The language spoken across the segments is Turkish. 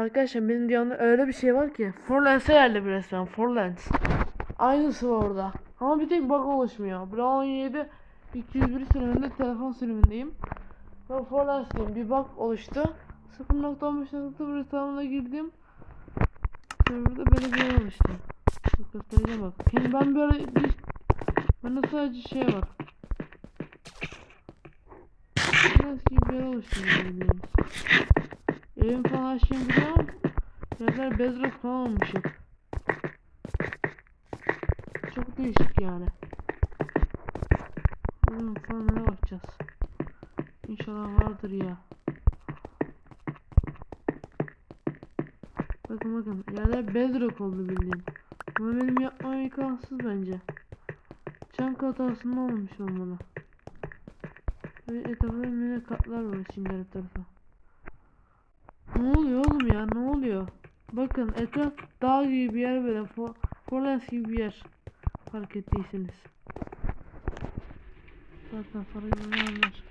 Arkadaşlar benim dünyamda öyle bir şey var ki Forlens'e geldi bir resmen Forlens. Aynısı var orada. Ama bir tek bug oluşmuyor. Brown 7 201 sürümünde telefon sürümündeyim. Ve Forlens'teyim. Bir bug oluştu. 0.15.0 hesabına girdim. Serverda böyle bir yer oluştu. Bak göstereceğim bak. Yani ben böyle bir bende sadece şey var. Forlens gibi bir yer oluştu. Evim falan her şeyimi biliyorum. Yerler bedrock falan olmuş hep. Çok değişik yani. Evim falan ne bakacağız. İnşallah vardır ya. Bakın bakın yerler bedrock oldu bildiğin. Ama benim yapmam imkansız bence. Çank hatasından olmuş olmalı. Ve etrafında mini katlar var şimdi her tarafa. Ne oluyor oğlum ya ne oluyor? Bakın etraf dağ gibi bir yer böyle For Forlens gibi bir yer. Fark ettiyseniz. Zaten para yollarlar.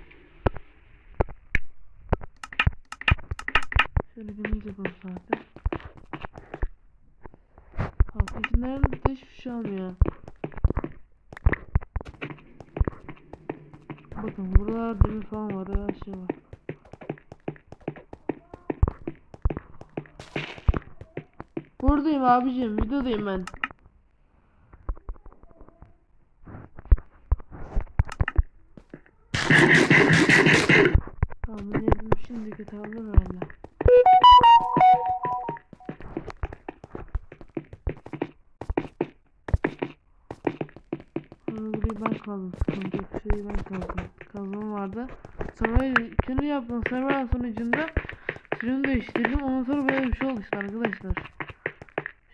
Şöyle bir müzik yapalım zaten. Halk içinden de hiçbir şey almıyor. Bakın burada demir falan var her şey var. Buradayım abicim videodayım ben. Tahmin ediyorum şimdi kötü alır herhalde. Sonra ben kaldım. Sıkıntı yok. Şeyi ben kaldım. Kazmam vardı. Sonra şunu yaptım. Server sonucunda sürümü değiştirdim. Ondan sonra böyle bir şey oldu işte arkadaşlar.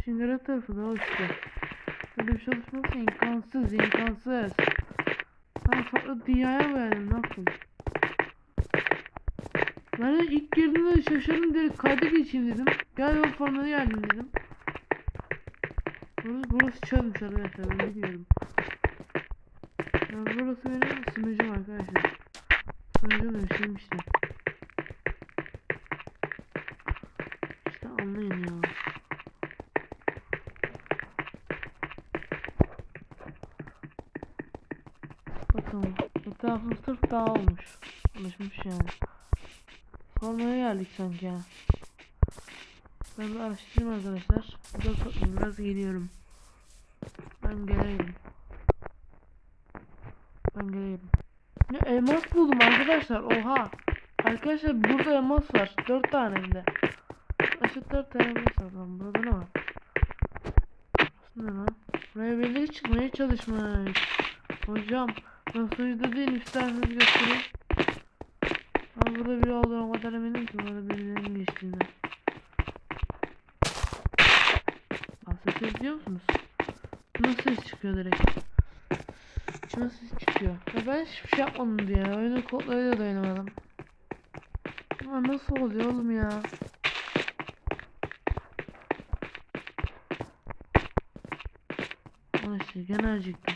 Şimdi red tarafı da o işte. Böyle bir şey oluşması imkansız, imkansız. Ben farklı dünyaya mı geldim, ne yapayım? Ben de ilk girdiğimde şaşırdım direkt kayda geçeyim dedim. Gel yol formuna geldim dedim. Burası, burası çalmış arkadaşlar ben biliyorum. Ya burası benim sunucum arkadaşlar. Sunucum da şeyim Dağ olmuş. Oluşmuş yani. Sormaya geldik sanki ya. Ben bir araştırayım arkadaşlar. Biraz biraz geliyorum. Ben geleyim. Ben geleyim. Ne elmas buldum arkadaşlar oha. Arkadaşlar burada elmas var. 4 tane de. Aşağı 4 tane elmas var lan. Burada ne var? Burası ne lan? Buraya birileri çıkmaya çalışmış. Hocam nasıl uydu değil isterseniz göstereyim. Ama burada biri olduğuna o kadar eminim ki burada birilerinin geçtiğinden. Ses ediyor musunuz? Nasıl ses çıkıyor direkt? İçime ses çıkıyor. Ya ben hiçbir şey yapmadım diye. Oyunun kodlarıyla da oynamadım. Ama nasıl oluyor oğlum ya? İşte gene acıktım.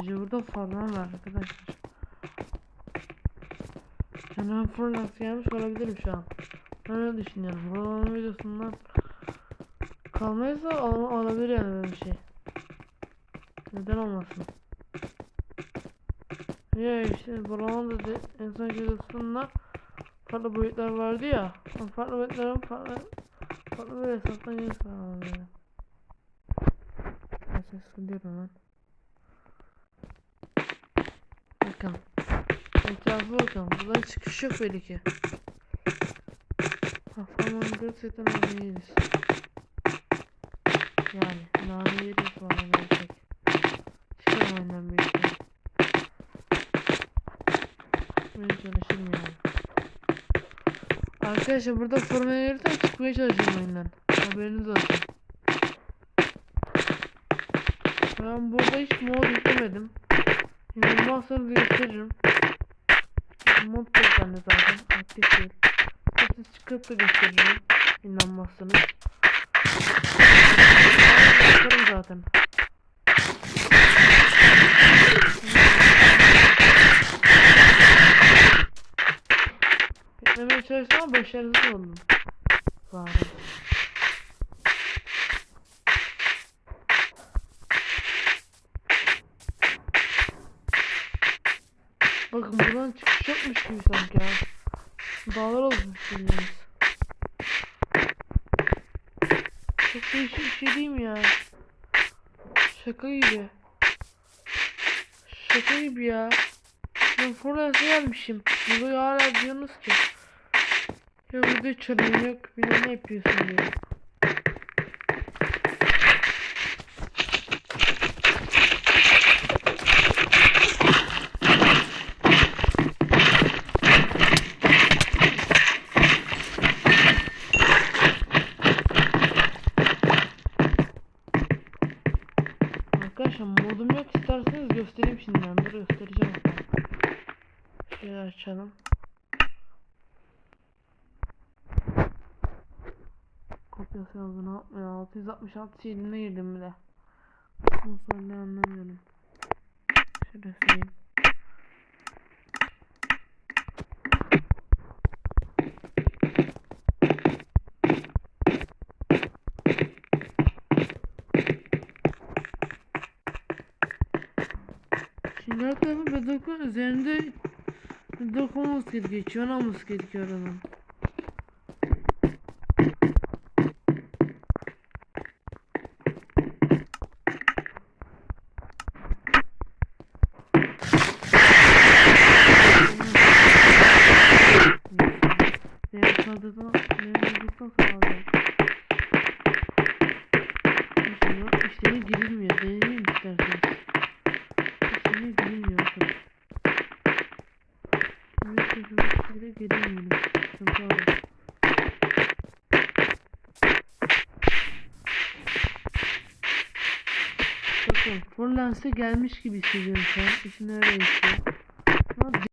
Bence burada falan var arkadaşlar. Hemen fırlas gelmiş olabilirim şu an. Ben öyle düşünüyorum. Buraların videosundan kalmaysa ol olabilir yani böyle bir şey. Neden olmasın? Ya işte buraların da en son videosunda farklı boyutlar vardı ya. O farklı boyutların farklı farklı bir hesaptan yeni sağladım yani. Ben Bakın. Etrafa bakalım. Buradan çıkış yok belli ki. Kafamın gerçekten oynayırız. Yani nane yeriz falan gerçek. Çıkarım oyundan büyük ihtimal. Çıkmaya çalışırım yani. Arkadaşlar burada formaya girsem çıkmaya çalışırım oyundan. Haberiniz olsun. Ben burada hiç mod yüklemedim. İnanmazsanız gösteririm. Mod programı zaten aktif değil. Siz çıkıp da gösteririm. İnanmazsanız. Çıkarım zaten. Beklemeye çalıştım ama başarısız oldum. Bari. Bakın buradan çıkış yokmuş gibi sanki ya. Dağlar olmuş bildiğiniz. Çok değişik bir şey değil mi ya? Şaka gibi. Şaka gibi ya. Ben Forens'e gelmişim. Burada hala diyorsunuz ki. Ya burada çalın yok. Bir ne yapıyorsun diye. Şöyle açalım. Kopyası yazdı ne yapmıyor 666 şehrine girdim bile. Ne anlamıyorum. Söyleyeyim. Şimdi tarafı bedokun üzerinde dokunmamız gerekiyor. Çimen almamız gerekiyor. Bile girilmiyor. Sıkıntı var. Bakın Furlance'e gelmiş gibi hissediyorum şu an. İçinde öyle hissediyorum. Ama